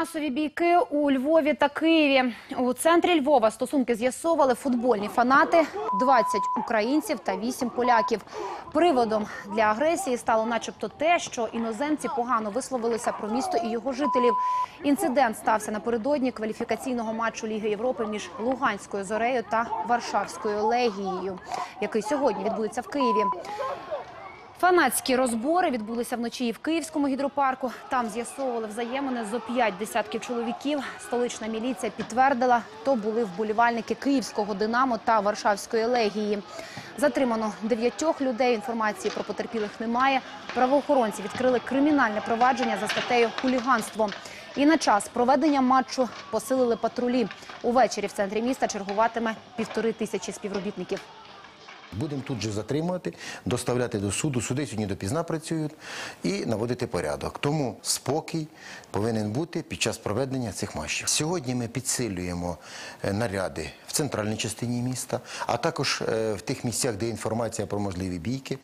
масові бійки у Львові та Києві. У центрі Львова стосунки з'ясовували футбольні фанати, 20 українців та 8 поляків. Приводом для агресії стало начебто те, що іноземці погано висловилися про місто і його жителів. Інцидент стався напередодні кваліфікаційного матчу Ліги Європи між Луганською зорею та Варшавською легією, який сьогодні відбудеться в Києві. Фанатські розбори відбулися вночі і в Київському гідропарку. Там з'ясовували взаємини зо п'ять десятків чоловіків. Столична міліція підтвердила, то були вболівальники Київського Динамо та Варшавської легії. Затримано дев'ятьох людей. Інформації про потерпілих немає. Правоохоронці відкрили кримінальне провадження за статтею хуліганство. І на час проведення матчу посилили патрулі. Увечері в центрі міста чергуватиме півтори тисячі співробітників. Будемо тут же затримувати, доставляти до суду. Суди сьогодні допізна працюють і наводити порядок. Тому спокій повинен бути під час проведення цих матчів. Сьогодні ми підсилюємо е, наряди в центральній частині міста, а також е, в тих місцях, де інформація про можливі бійки.